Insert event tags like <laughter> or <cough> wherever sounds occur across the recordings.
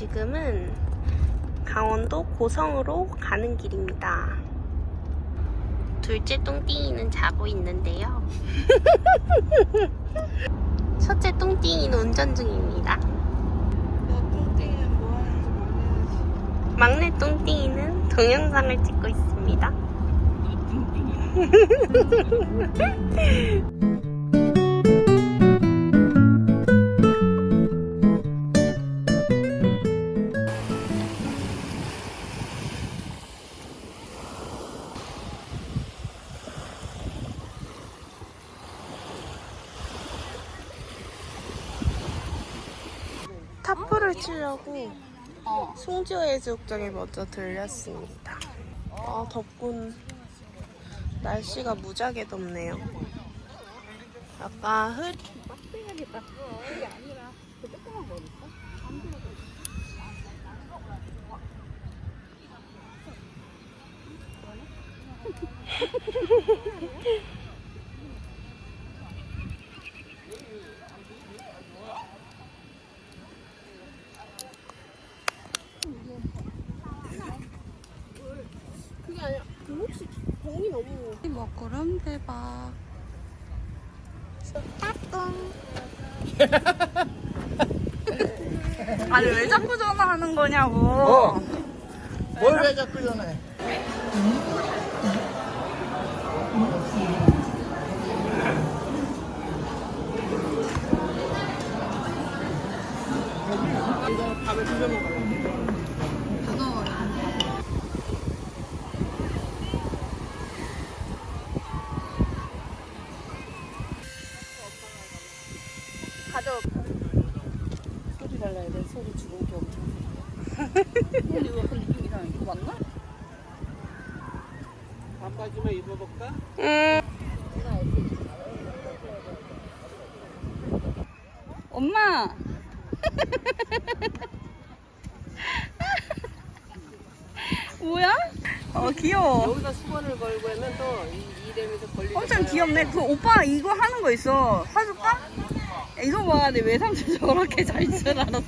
지금은 강원도 고성으로 가는 길입니다. 둘째 똥띵이는 자고 있는데요. <laughs> 첫째 똥띵이는 운전 중입니다. 뭐. 막내 똥띵이는 동영상을 찍고 있습니다. <laughs> 송지호 해수욕장에 먼저 들렸습니다. 아 덥군. 날씨가 무지하게 덥네요. 약간 흐그 <laughs> 게 아니라 그 혹시 공이 너무 먹구름 대박. 아니 왜 자꾸 전화하는 거냐고. 어. 뭘 왜 자꾸 전화해? 근데 이거 약간 느낌 이상해. 이거 맞나? 반바지 좀 입어볼까? 음. 엄마. <laughs> 뭐야? 어 귀여워. 여기다 수건을 걸고 하면 또이 되면서 걸리는 엄청 귀엽네. 그 오빠 이거 하는 거 있어. 사줄까? 야, 이거 봐. 내 외삼촌 저렇게 잘 줄 알았어.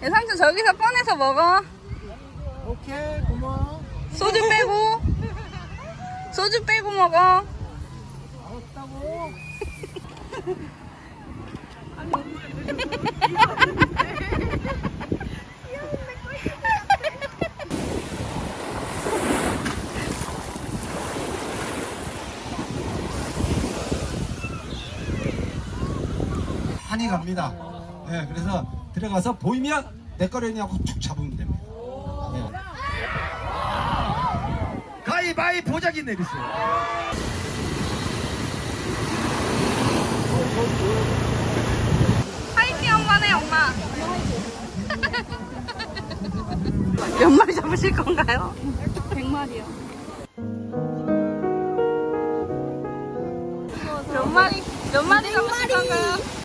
외삼촌 저기서 꺼내서 먹어. 오케이 고마워. 소주 빼고. 소주 빼고 먹어. 알았다고. 한이 갑니다. 네, 그래서 들어가서 보이면 내 거려냐고 툭 잡으면 됩니다. 네. 가위바위 보자기 내리세요. 파이팅 엄마네 엄마. <laughs> 몇 마리 잡으실 건가요? 100마리요. 몇 마리 몇 마리 잡으실 건가요?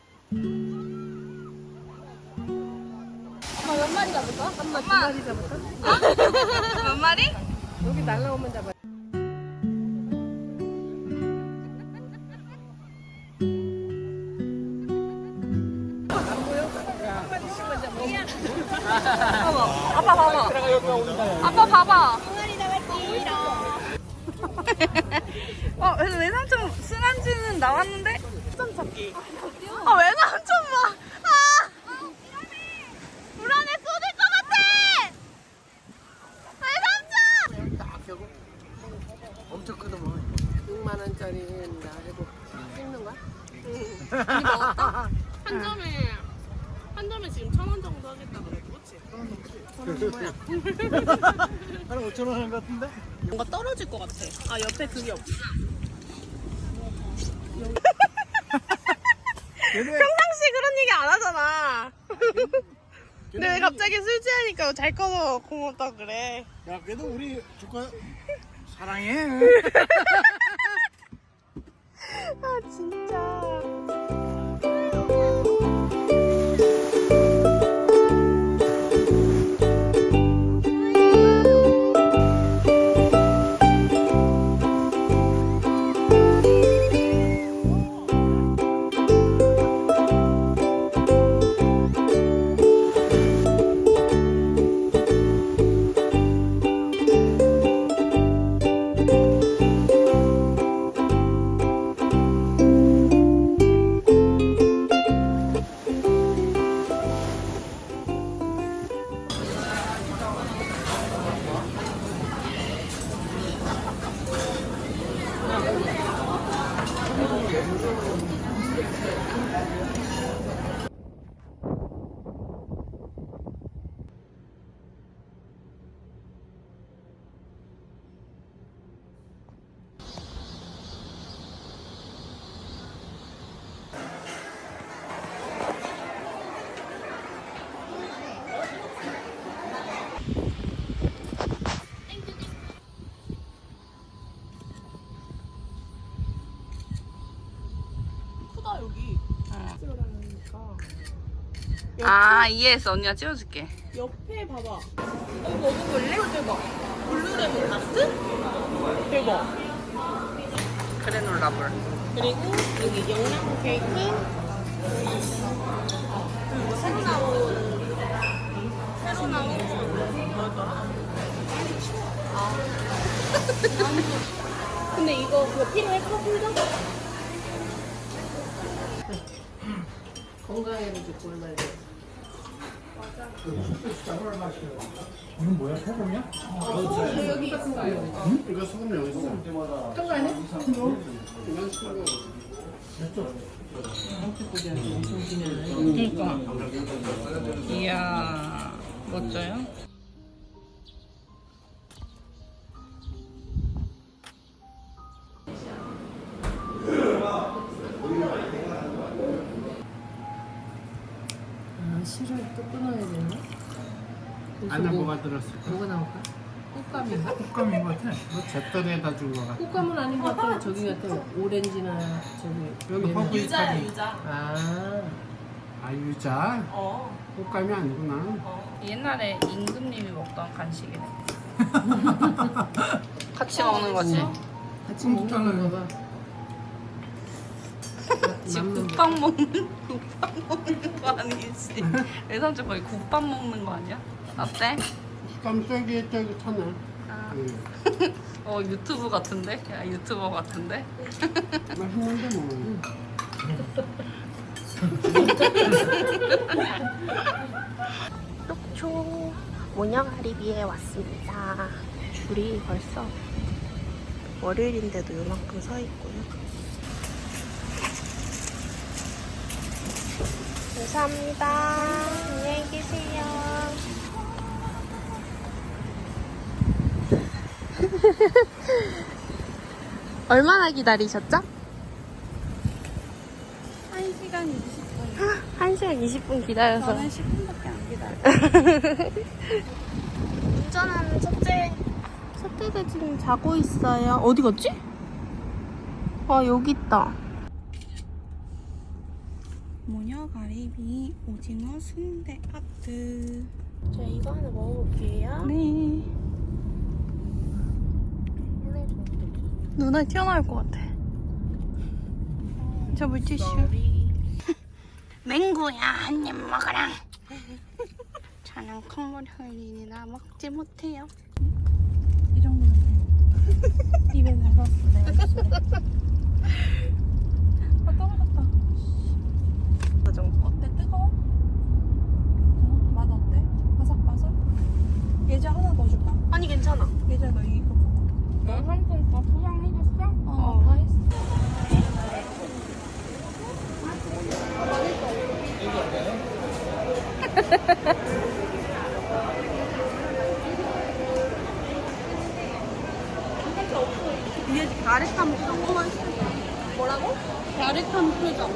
마리, 잡을까? 몇 마리? 여기 날라오면 잡아. 봐봐. 아빠 봐봐. 아빠 봐봐. 어, 그래서 외삼촌 술안주는 나왔는데? 좀 잡기. 아, 외삼촌 봐. 아! 물 안에 쏟을 것 같아! 외삼촌! 엄청 크더만. 6만 원짜리 나 해고 찍는 거야? 한 점에 한 점에 지금 천 원 정도 하겠다 그랬고 그치? 한 5천 원 하는 것 같은데? 뭔가 떨어질 것 같아 아 옆에 그게 없어 <laughs> 얘네 평상시 그런 얘기 안 하잖아. <laughs> 근데 왜 갑자기 술 취하니까 잘 꺼서 고맙다 그래. 야 그래도 우리 조카 사랑해. <laughs> 아 진짜. 아 이해했어 언니가 찍어줄게 옆에 봐봐. 이거 먹어볼래? 대박. 블루레몬 다스? 대박. 그래놀라볼 그리고 여기 영양 케이크. 그리고 새로 나온 새로 나온 뭐였더라? 아. 근데 이거 그거 필요해? 커플도? 이건 뭐야 소금이야? 이거 소금 여기 있어. 그러니까 이야 멋져요 아, 실을 또 끊어야 되나? 안에 뭐가 들었어? 뭐가 나올까? 꽃감인가? 꽃감인 것 같아. 뭐 잿더리에다 준 것 같아. 꽃감은 아닌 것 같고 저기 같은 오렌지나 저기 여기 허브 유자야 잎이 유자. 아 아 유자. 어. 꽃감이 아니구나. 옛날에 임금님이 먹던 간식이네 <laughs> 같이 먹는 거지 같이 먹는 건가 봐 <laughs> 지금 국밥 먹는 국밥 먹는 거 아니지 <laughs> 외삼촌 거의 국밥 먹는 거 아니야? 어때? 꽃감 쫄깃쫄깃하네. 아, 응. <laughs> 어 유튜브 같은데? 야 유튜버 같은데? <laughs> 맛있는데 뭐. 속초 모녀가리비에 왔습니다. 줄이 벌써 월요일인데도 요만큼 서 있고요. 감사합니다. 안녕히 계세요. <laughs> 얼마나 기다리셨죠? 1시간 20분 1시간 20분 기다려서. 저는 10분밖에 안 기다려 <laughs> 운전하는 첫째 첫째가 지금 자고 있어요. 어디 갔지? 아 여기 있다. 모녀 가리비 오징어 순대 아트 자 이거 하나 먹어볼게요. 네 누나 튀어나올 것 같아. 저 물티슈. 맹구야 한 입 먹어라. <laughs> 저는 콧물 흘리느라 먹지 못해요. 이 정도면 돼 입에 넣었어 내가 입술에 아 떨어졌다 그 정도. 어때 뜨거워? 어, 맛 어때? 바삭바삭? 예지 하나 더 줄까? 아니 괜찮아. 예지야 너 이거 먹어 너 상품권 포장해줬어? 어, 다 했어 위에 가래탕 표정 뭐라고? 가래탕 표정.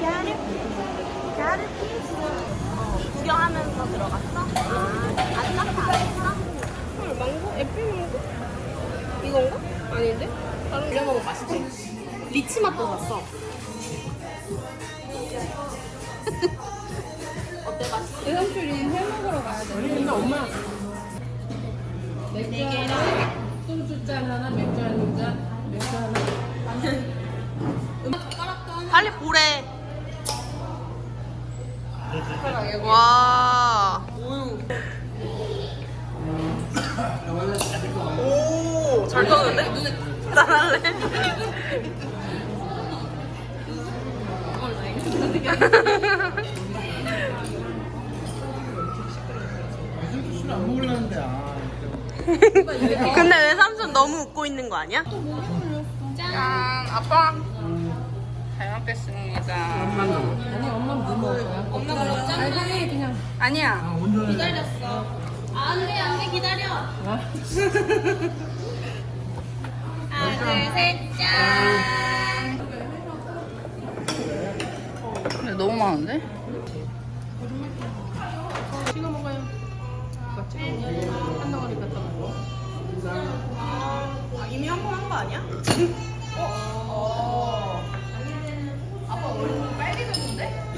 가래 가래. 어, 구경하면서 들어갔어? 아, 아까 다 했어? 헐 망고? 애플 망고? 이건가? 아닌데? 다른 거 먹으면 맛있지. 리치 맛도 샀어. <laughs> 내 삼촌이 회 먹으러 가야 돼 근데 엄마 맥주 하나 소주 잔 하나 맥주 한 잔 맥주 하나 빨리 보래. 와. 오, 잘 떠는데? 나갈래? <laughs> 안 먹으려는데 아. 근데 왜 삼촌 너무 웃고 있는 거 아니야? 짠 아빠 도착됐습니다. 아니 엄마 뭐 먹을 거야? 엄마가 먹자. 아니 그냥 아니야. 안돼 안돼 기다려. 하나 둘셋 짠. 근데 너무 많은데? 찍어 먹어요. 이거 찍어. 한 덩어리 갖다 먹어. 이미 한 번 한 거 아니야? <laughs>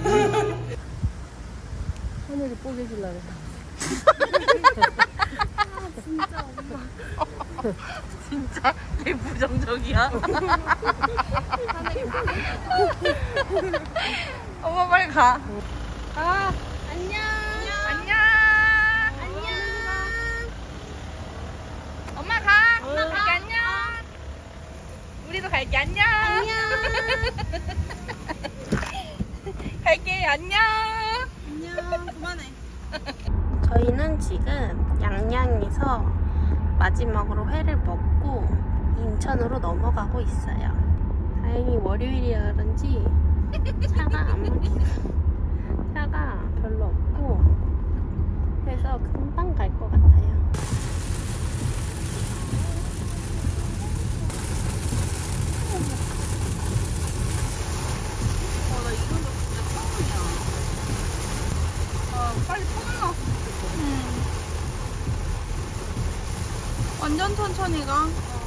<laughs> 하늘이 뽀개질라 그래. <laughs> 진짜 개 부정적이야. 엄마 빨리 가. 아. 안녕. 안녕. 엄마 가. 엄마 갈게 안녕. 우리도 갈게 안녕. 안녕. <laughs> 갈게 안녕. 안녕. 그만해. 저희는 지금 양양에서 마지막으로 회를 먹고 인천으로 넘어가고 있어요. 다행히 월요일이라 그런지 차가 안 막히고 차가 별로 없고 그래서 금방 갈 것 같아요. 할머니가?